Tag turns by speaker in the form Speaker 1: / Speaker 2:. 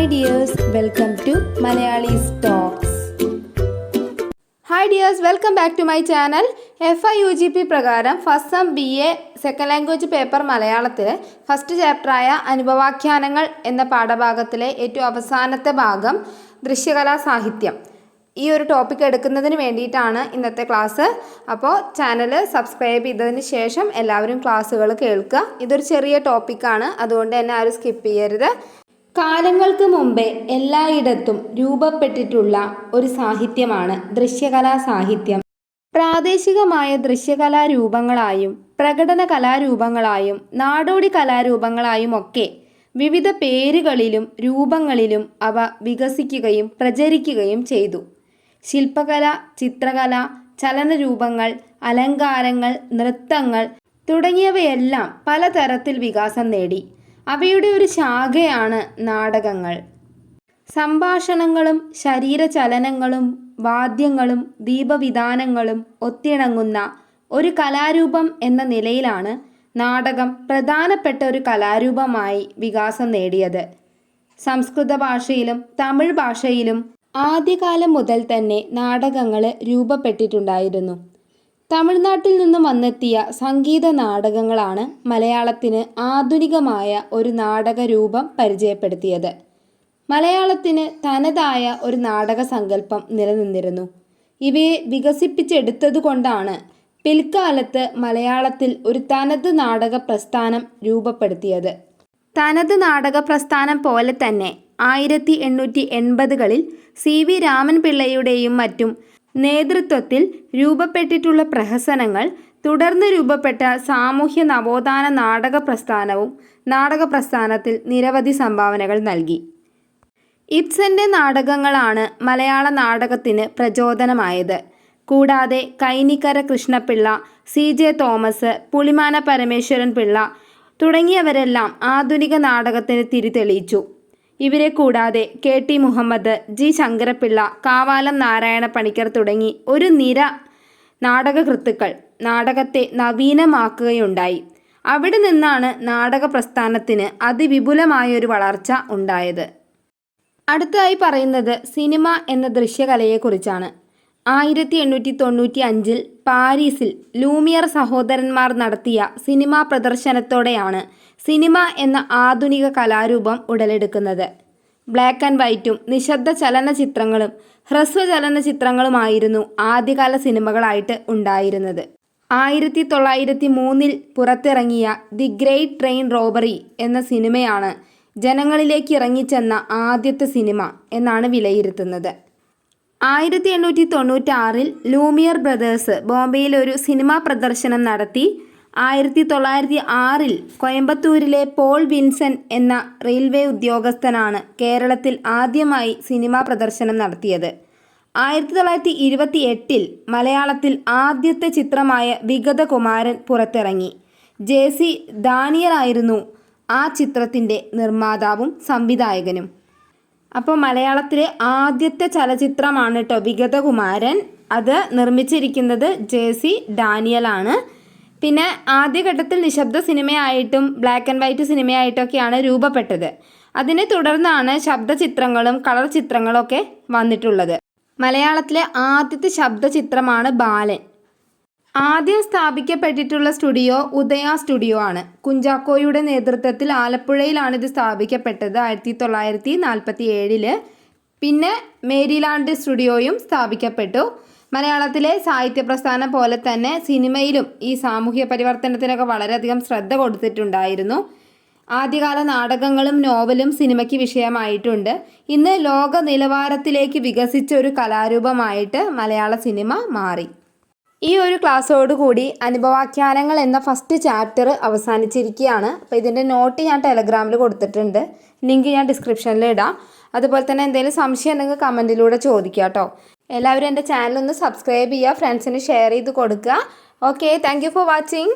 Speaker 1: Hi dears welcome to Malayalees talks hi dears welcome back to my channel F I U G P പ്രകാരം first sem B A second language paper മലയാളത്തിൽ first ചാപ്റ്ററായ അനുഭവാഖ്യാനങ്ങൾ എന്ന പാഠഭാഗത്തിലെ ഏറ്റവും അവസാനത്തെ ഭാഗം ദൃശ്യകലാ സാഹിത്യം. ഈ ഒരു ടോപ്പിക് എടുക്കുന്നതിന് വേണ്ടിയിട്ടാണ് ഇന്നത്തെ ക്ലാസ് അപ്പോൾ ചാനൽ സബ്സ്ക്രൈബ് ചെയ്തതിന് ശേഷം എല്ലാവരും ക്ലാസ്സുകൾ കേൾക്കുക. ഇതൊരു ചെറിയ ടോപ്പിക്കാണ് അതുകൊണ്ട് തന്നെ ആരും സ്കിപ്പ് ചെയ്യരുത്. കാലങ്ങൾക്ക് മുമ്പേ എല്ലായിടത്തും രൂപപ്പെട്ടിട്ടുള്ള ഒരു സാഹിത്യമാണ് ദൃശ്യകലാ സാഹിത്യം. പ്രാദേശികമായ ദൃശ്യകലാരൂപങ്ങളായും പ്രകടന കലാരൂപങ്ങളായും നാടോടി കലാരൂപങ്ങളായും ഒക്കെ വിവിധ പേരുകളിലും രൂപങ്ങളിലും അവ വികസിക്കുകയും പ്രചരിക്കുകയും ചെയ്തു. ശില്പകല ചിത്രകല ചലനരൂപങ്ങൾ അലങ്കാരങ്ങൾ നൃത്തങ്ങൾ തുടങ്ങിയവയെല്ലാം പലതരത്തിൽ വികാസം നേടി. അവയുടെ ഒരു ശാഖയാണ് നാടകങ്ങൾ. സംഭാഷണങ്ങളും ശരീരചലനങ്ങളും വാദ്യങ്ങളും ദീപവിധാനങ്ങളും ഒത്തിണങ്ങുന്ന ഒരു കലാരൂപം എന്ന നിലയിലാണ് നാടകം പ്രധാനപ്പെട്ട ഒരു കലാരൂപമായി വികാസം നേടിയത്. സംസ്കൃത ഭാഷയിലും തമിഴ് ഭാഷയിലും ആദ്യകാലം മുതൽ തന്നെ നാടകങ്ങൾ രൂപപ്പെട്ടിട്ടുണ്ടായിരുന്നു. തമിഴ്നാട്ടിൽ നിന്നും വന്നെത്തിയ സംഗീത നാടകങ്ങളാണ് മലയാളത്തിന് ആധുനികമായ ഒരു നാടക രൂപം പരിചയപ്പെടുത്തിയത്. മലയാളത്തിന് തനതായ ഒരു നാടക സങ്കല്പം നിലനിന്നിരുന്നു. ഇവയെ വികസിപ്പിച്ചെടുത്തതുകൊണ്ടാണ് പിൽക്കാലത്ത് മലയാളത്തിൽ ഒരു തനത് നാടക പ്രസ്ഥാനം രൂപപ്പെടുത്തിയത്. തനത് നാടക പ്രസ്ഥാനം പോലെ തന്നെ ആയിരത്തി എണ്ണൂറ്റി എൺപതുകളിൽ സി വി രാമൻപിള്ളയുടെയും മറ്റും നേതൃത്വത്തിൽ രൂപപ്പെട്ടിട്ടുള്ള പ്രഹസനങ്ങൾ തുടർന്ന് രൂപപ്പെട്ട സാമൂഹ്യ നവോത്ഥാന നാടക പ്രസ്ഥാനവും നാടക പ്രസ്ഥാനത്തിൽ നിരവധി സംഭാവനകൾ നൽകി. ഇബ്സന്റെ നാടകങ്ങളാണ് മലയാള നാടകത്തിന് പ്രചോദനമായത്. കൂടാതെ കൈനിക്കര കൃഷ്ണപിള്ള സി ജെ തോമസ് പുളിമാന പരമേശ്വരൻ പിള്ള തുടങ്ങിയവരെല്ലാം ആധുനിക നാടകത്തിന് തിരിതെളിയിച്ചു. ഇവരെ കൂടാതെ K T Muhammad G Sankarapillai Kavalam Narayana Panicker തുടങ്ങി ഒരു നിര നാടകകൃത്തുക്കൾ നാടകത്തെ നവീനമാക്കുകയുണ്ടായി. അവിടെ നിന്നാണ് നാടക പ്രസ്ഥാനത്തിന് അതിവിപുലമായൊരു വളർച്ച ഉണ്ടായത്. അടുത്തതായി പറയുന്നത് സിനിമ എന്ന ദൃശ്യകലയെക്കുറിച്ചാണ്. ആയിരത്തി എണ്ണൂറ്റി തൊണ്ണൂറ്റി അഞ്ചിൽ പാരീസിൽ ലൂമിയർ സഹോദരന്മാർ നടത്തിയ സിനിമാ പ്രദർശനത്തോടെയാണ് സിനിമ എന്ന ആധുനിക കലാരൂപം ഉടലെടുക്കുന്നത്. ബ്ലാക്ക് ആൻഡ് വൈറ്റും നിശബ്ദ ചലനചിത്രങ്ങളും ഹ്രസ്വ ചലനചിത്രങ്ങളുമായിരുന്നു ആദ്യകാല സിനിമകളായിട്ട് ഉണ്ടായിരുന്നത്. ആയിരത്തി തൊള്ളായിരത്തി മൂന്നിൽ പുറത്തിറങ്ങിയ ദി ഗ്രേറ്റ് ട്രെയിൻ റോബറി എന്ന സിനിമയാണ് ജനങ്ങളിലേക്ക് ഇറങ്ങിച്ചെന്ന ആദ്യത്തെ സിനിമ എന്നാണ് വിലയിരുത്തുന്നത്. ആയിരത്തി എണ്ണൂറ്റി തൊണ്ണൂറ്റാറിൽ ലൂമിയർ ബ്രദേഴ്സ് ബോംബെയിൽ ഒരു സിനിമാ പ്രദർശനം നടത്തി. ആയിരത്തി തൊള്ളായിരത്തി ആറിൽ കോയമ്പത്തൂരിലെ പോൾ വിൻസൻ എന്ന റെയിൽവേ ഉദ്യോഗസ്ഥനാണ് കേരളത്തിൽ ആദ്യമായി സിനിമാ പ്രദർശനം നടത്തിയത്. ആയിരത്തി തൊള്ളായിരത്തി ഇരുപത്തി എട്ടിൽ മലയാളത്തിൽ ആദ്യത്തെ ചിത്രമായ വിഗതകുമാരൻ പുറത്തിറങ്ങി. ജെ സി ദാനിയലായിരുന്നു ആ ചിത്രത്തിന്റെ നിർമ്മാതാവും സംവിധായകനും. അപ്പോൾ മലയാളത്തിലെ ആദ്യത്തെ ചലച്ചിത്രമാണ് കേട്ടോ വിഗതകുമാരൻ. അത് നിർമ്മിച്ചിരിക്കുന്നത് ജെ സി ഡാനിയലാണ്. പിന്നെ ആദ്യഘട്ടത്തിൽ നിശബ്ദ സിനിമയായിട്ടും ബ്ലാക്ക് ആൻഡ് വൈറ്റ് സിനിമയായിട്ടൊക്കെയാണ് രൂപപ്പെട്ടത്. അതിനെ തുടർന്നാണ് ശബ്ദചിത്രങ്ങളും കളർ ചിത്രങ്ങളും ഒക്കെ വന്നിട്ടുള്ളത്. മലയാളത്തിലെ ആദ്യത്തെ ശബ്ദചിത്രമാണ് ബാലൻ. ആദ്യം സ്ഥാപിക്കപ്പെട്ടിട്ടുള്ള സ്റ്റുഡിയോ ഉദയ സ്റ്റുഡിയോ ആണ്. കുഞ്ചാക്കോയുടെ നേതൃത്വത്തിൽ ആലപ്പുഴയിലാണ് ഇത് സ്ഥാപിക്കപ്പെട്ടത് ആയിരത്തി തൊള്ളായിരത്തി നാൽപ്പത്തി ഏഴിൽ പിന്നെ മേരിലാൻഡ് സ്റ്റുഡിയോയും സ്ഥാപിക്കപ്പെട്ടു. മലയാളത്തിലെ സാഹിത്യ പ്രസ്ഥാനം പോലെ തന്നെ സിനിമയിലും ഈ സാമൂഹ്യ പരിവർത്തനത്തിനൊക്കെ വളരെയധികം ശ്രദ്ധ കൊടുത്തിട്ടുണ്ടായിരുന്നു. ആദ്യകാല നാടകങ്ങളും നോവലും സിനിമയ്ക്ക് വിഷയമായിട്ടുണ്ട്. ഇന്ന് ലോക നിലവാരത്തിലേക്ക് വികസിച്ച ഒരു കലാരൂപമായിട്ട് മലയാള സിനിമ മാറി. ഈ ഒരു ക്ലാസ്സോട് കൂടി അനുഭവാഖ്യാനങ്ങൾ എന്ന ഫസ്റ്റ് ചാപ്റ്റർ അവസാനിച്ചിരിക്കുകയാണ്. അപ്പോൾ ഇതിന്റെ നോട്ട് ഞാൻ ടെലഗ്രാമിൽ കൊടുത്തിട്ടുണ്ട്. ലിങ്ക് ഞാൻ ഡിസ്ക്രിപ്ഷനിൽ ഇടാം. അതുപോലെ തന്നെ എന്തെങ്കിലും സംശയം ഉണ്ടെങ്കിൽ കമന്റിലൂടെ ചോദിക്കുക കേട്ടോ. എല്ലാവരും എന്റെ ചാനൽ ഒന്ന് സബ്സ്ക്രൈബ് ചെയ്യുക ഫ്രണ്ട്സിന് ഷെയർ ചെയ്ത് കൊടുക്കുക. Okay thank for watching